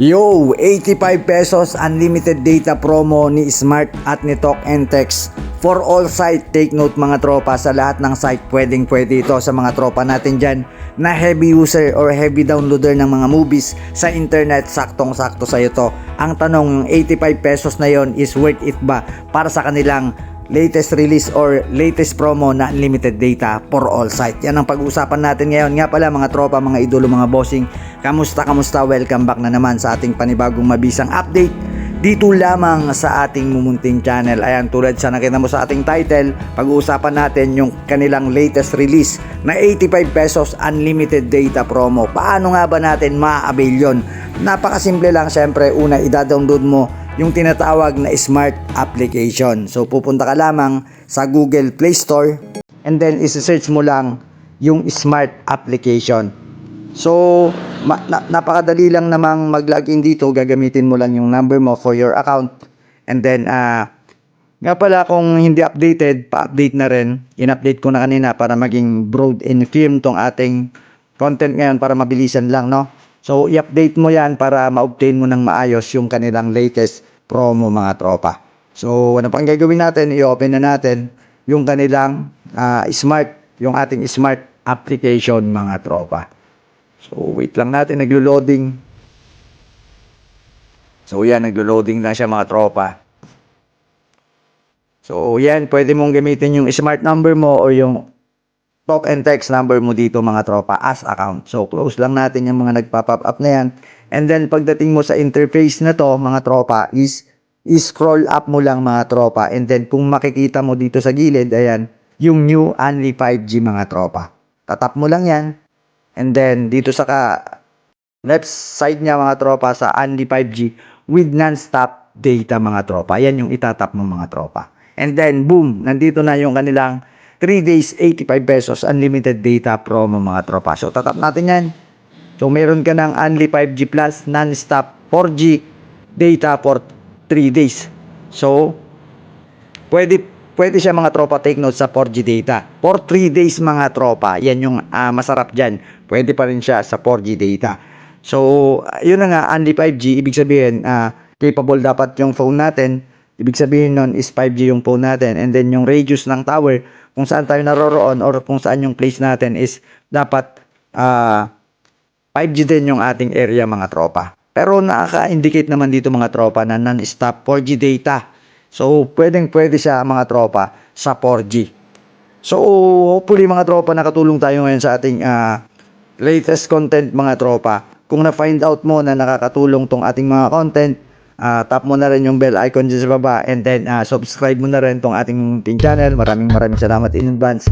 Yo, 85 pesos unlimited data promo ni Smart at ni Talk and Text. For all site, take note mga tropa, sa lahat ng site pwedeng pwede ito sa mga tropa natin dyan na heavy user or heavy downloader ng mga movies sa internet, saktong sakto sa ito. Ang tanong, yung 85 pesos na yon is worth it ba para sa kanilang latest release or latest promo na unlimited data for all site. Yan ang pag-uusapan natin ngayon. Nga pala mga tropa, mga idolo, mga bossing. Kamusta, kamusta? Welcome back na naman sa ating panibagong mabisang update. Dito lamang sa ating mumunting channel. Ayan, tulad sa nakita mo sa ating title, pag-uusapan natin yung kanilang latest release na 85 pesos unlimited data promo. Paano nga ba natin ma-avail yun? Napakasimple lang, syempre, una, ida-download mo yung tinatawag na smart application. So pupunta ka lamang sa Google Play Store and then isi-search mo lang yung smart application. So ma- na- napakadali lang namang mag-login dito, gagamitin mo lang yung number mo for your account and then ah nga pala kung hindi updated, pa-update na rin. In-update ko na kanina para maging broad and firm tong ating content ngayon para mabilisan lang, no? So, i-update mo yan para ma-obtain mo ng maayos yung kanilang latest promo mga tropa. So, ano pang gagawin natin? I-open na natin yung kanilang ah, smart, yung ating smart application mga tropa. So, wait lang natin, naglo-loading. So, yan, naglo-loading na siya mga tropa. So, yan, pwede mong gamitin yung smart number mo or yung talk and text number mo dito mga tropa as account. So, close lang natin yung mga nagpa-pop up na yan. And then, pagdating mo sa interface na to, mga tropa, is, scroll up mo lang mga tropa. And then, kung makikita mo dito sa gilid, ayan, yung new Only 5G mga tropa. Tatap mo lang yan. And then, dito sa ka, left side niya mga tropa sa Only 5G with non-stop data mga tropa. Yan yung itatap mo mga tropa. And then, boom, nandito na yung kanilang 3 days, 85 pesos, unlimited data promo mga tropa. So, tatap natin yan. So, meron ka ng Only 5G Plus, non-stop 4G data for 3 days. So, pwede, pwede siya mga tropa take note sa 4G data. For 3 days mga tropa, yan yung ah, masarap dyan. Pwede pa rin siya sa 4G data. So, yun na nga, Only 5G, ibig sabihin, ah, capable dapat yung phone natin. Ibig sabihin nun is 5G yung phone natin. And then yung radius ng tower, kung saan tayo naroroon or kung saan yung place natin is dapat ah 5G din yung ating area mga tropa. Pero nakaka-indicate naman dito mga tropa na non-stop 4G data. So, pwedeng pwede siya mga tropa sa 4G. So, hopefully mga tropa nakatulong tayo ngayon sa ating ah, latest content mga tropa. Kung na-find out mo na nakakatulong tong ating mga content, ah, tap mo na rin yung bell icon dyan sa baba and then ah, subscribe mo na rin tong ating channel. Maraming maraming salamat in advance.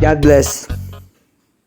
God bless.